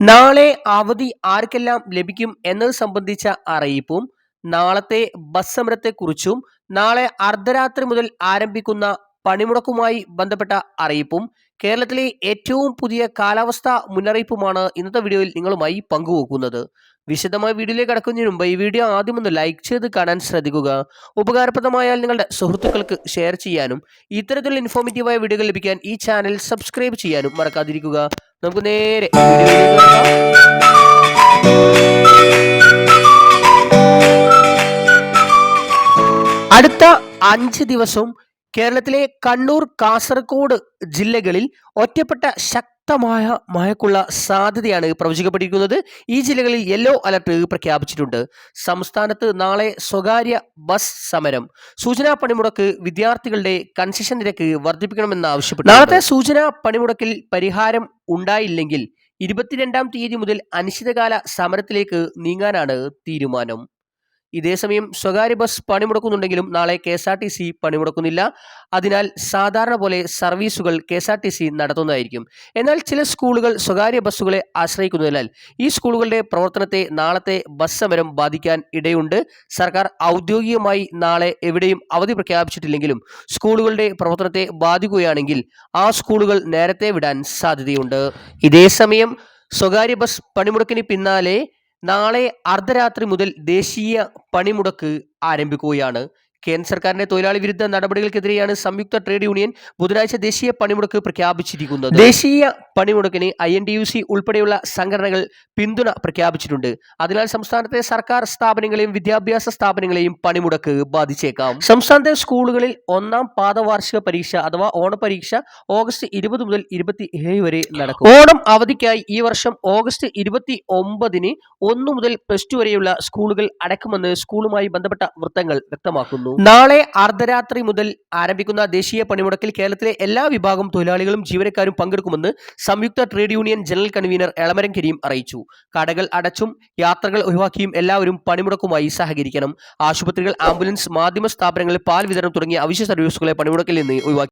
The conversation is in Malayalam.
നാളെ അവധി ആർക്കെല്ലാം ലഭിക്കും എന്നത് സംബന്ധിച്ച അറിയിപ്പും നാളത്തെ ബസ് സമരത്തെക്കുറിച്ചും നാളെ അർദ്ധരാത്രി മുതൽ ആരംഭിക്കുന്ന പണിമുടക്കുമായി ബന്ധപ്പെട്ട അറിയിപ്പും കേരളത്തിലെ ഏറ്റവും പുതിയ കാലാവസ്ഥാ മുന്നറിയിപ്പുമാണ് ഇന്നത്തെ വീഡിയോയിൽ നിങ്ങളുമായി പങ്കുവെക്കുന്നത്. വിശദമായ വീഡിയോയിലേക്ക് കടക്കുന്നതിന് മുമ്പ് ഈ വീഡിയോ ആദ്യം ഒന്ന് ലൈക്ക് ചെയ്ത് കാണാൻ ശ്രദ്ധിക്കുക. ഉപകാരപ്രദമായാൽ നിങ്ങളുടെ സുഹൃത്തുക്കൾക്ക് ഷെയർ ചെയ്യാനും ഇത്തരത്തിലുള്ള ഇൻഫോർമേറ്റീവായ വീഡിയോകൾ ലഭിക്കാൻ ഈ ചാനൽ സബ്സ്ക്രൈബ് ചെയ്യാനും മറക്കാതിരിക്കുക. നമുക്ക് നേരെ. അടുത്ത അഞ്ച് ദിവസം കേരളത്തിലെ കണ്ണൂർ കാസർഗോഡ് ജില്ലകളിൽ ഒറ്റപ്പെട്ട ശക്തമായ മഴയ്ക്കുള്ള സാധ്യതയാണ് പ്രവചിക്കപ്പെട്ടിരിക്കുന്നത്. ഈ ജില്ലകളിൽ യെല്ലോ അലർട്ട് പ്രഖ്യാപിച്ചിട്ടുണ്ട്. സംസ്ഥാനത്ത് നാളെ സ്വകാര്യ ബസ് സമരം. സൂചനാ പണിമുടക്ക് വിദ്യാർത്ഥികളുടെ കൺസെഷൻ നിരക്ക് വർദ്ധിപ്പിക്കണമെന്ന് ആവശ്യപ്പെട്ടു നാളത്തെ സൂചനാ പണിമുടക്കിൽ പരിഹാരം ഉണ്ടായില്ലെങ്കിൽ ഇരുപത്തിരണ്ടാം തീയതി മുതൽ അനിശ്ചിതകാല സമരത്തിലേക്ക് നീങ്ങാനാണ് തീരുമാനം. ഇതേസമയം സ്വകാര്യ ബസ് പണിമുടക്കുന്നുണ്ടെങ്കിലും നാളെ K S R T C പണിമുടക്കുന്നില്ല. അതിനാൽ സാധാരണ പോലെ സർവീസുകൾ K S R T C നടത്തുന്നതായിരിക്കും. എന്നാൽ ചില സ്കൂളുകൾ സ്വകാര്യ ബസ്സുകളെ ആശ്രയിക്കുന്നതിനാൽ ഈ സ്കൂളുകളുടെ പ്രവർത്തനത്തെ നാളത്തെ ബസ് സമരം ബാധിക്കാൻ ഇടയുണ്ട്. സർക്കാർ ഔദ്യോഗികമായി നാളെ എവിടെയും അവധി പ്രഖ്യാപിച്ചിട്ടില്ലെങ്കിലും സ്കൂളുകളുടെ പ്രവർത്തനത്തെ ബാധിക്കുകയാണെങ്കിൽ ആ സ്കൂളുകൾ നേരത്തെ വിടാൻ സാധ്യതയുണ്ട്. ഇതേസമയം സ്വകാര്യ ബസ് പണിമുടക്കിന് പിന്നാലെ നാളെ അർദ്ധരാത്രി മുതൽ ദേശീയ പണിമുടക്ക് ആരംഭിക്കുകയാണ്. കേന്ദ്ര സർക്കാരിന്റെ തൊഴിലാളി വിരുദ്ധ നടപടികൾക്കെതിരെയാണ് സംയുക്ത ട്രേഡ് യൂണിയൻ ബുധനാഴ്ച ദേശീയ പണിമുടക്ക് പ്രഖ്യാപിച്ചിരിക്കുന്നത്. ദേശീയ പണിമുടക്കിന് I N T U C ഉൾപ്പെടെയുള്ള സംഘടനകൾ പിന്തുണ പ്രഖ്യാപിച്ചിട്ടുണ്ട്. അതിനാൽ സംസ്ഥാനത്തെ സർക്കാർ സ്ഥാപനങ്ങളെയും വിദ്യാഭ്യാസ സ്ഥാപനങ്ങളെയും പണിമുടക്ക് ബാധിച്ചേക്കാം. സംസ്ഥാനത്തെ സ്കൂളുകളിൽ ഒന്നാം പാദവാർഷിക പരീക്ഷ അഥവാ ഓണപരീക്ഷ ഓഗസ്റ്റ് ഇരുപത് മുതൽ ഇരുപത്തി ഏഴ് വരെ നടക്കും. ഓണം അവധിക്കായി ഈ വർഷം ഓഗസ്റ്റ് ഇരുപത്തി ഒമ്പതിന് ഒന്നു മുതൽ പ്ലസ് ടു വരെയുള്ള സ്കൂളുകൾ അടക്കുമെന്ന് സ്കൂളുമായി ബന്ധപ്പെട്ട വൃത്തങ്ങൾ വ്യക്തമാക്കുന്നു. നാളെ അർദ്ധരാത്രി മുതൽ ആരംഭിക്കുന്ന ദേശീയ പണിമുടക്കിൽ കേരളത്തിലെ എല്ലാ വിഭാഗം തൊഴിലാളികളും ജീവനക്കാരും പങ്കെടുക്കുമെന്ന് സംയുക്ത trade union general convener Elamaram Kareem അറിയിച്ചു. കടകൾ അടച്ചും യാത്രകൾ ഒഴിവാക്കിയും എല്ലാവരും പണിമുടക്കുമായി സഹകരിക്കണം. ആശുപത്രികൾ ആംബുലൻസ് മാധ്യമ സ്ഥാപനങ്ങൾ പാൽ വിതരണം തുടങ്ങിയ അവശ്യ സർവീസുകളെ പണിമുടക്കിൽ നിന്ന് ഒഴിവാക്കി